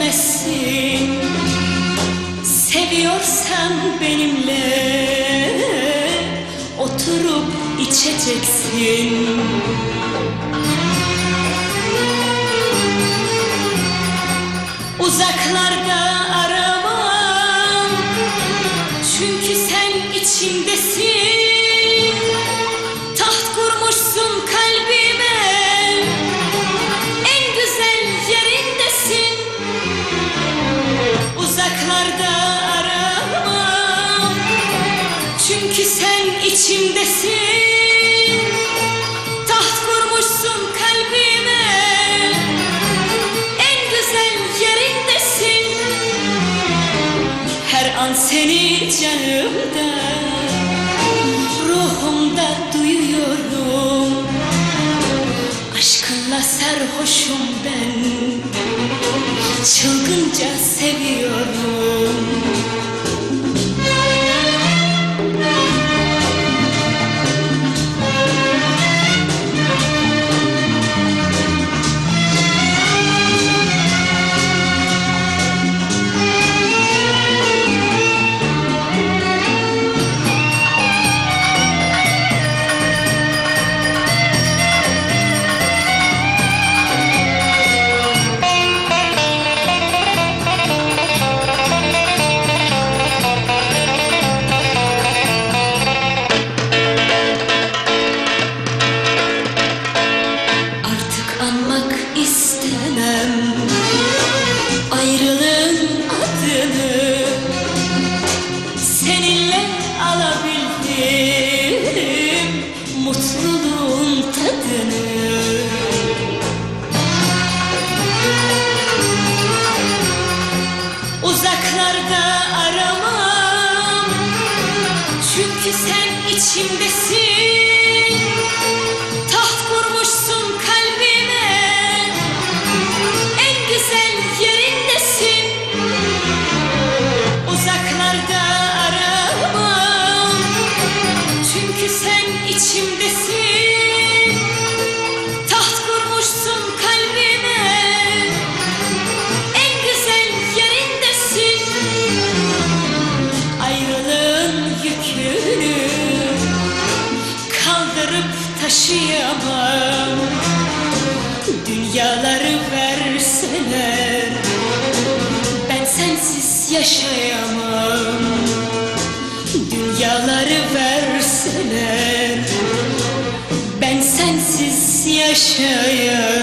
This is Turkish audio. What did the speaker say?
bilemezsin Seviyorsan benimle Oturup içeceksin. Uzaklarda aramam. Çünkü sen içimdesin içimdesin Taht kurmuşsun kalbime. En güzel yerindesin. Her an seni canımda Ruhumda duyuyorum. Aşkınla sarhoşum ben. Çılgınca seviyorum Uzaklarda aramam. Çünkü sen içimdesin taşıyamam Dünyaları verseler ben sensiz yaşayamam. Dünyaları verseler ben sensiz yaşayamam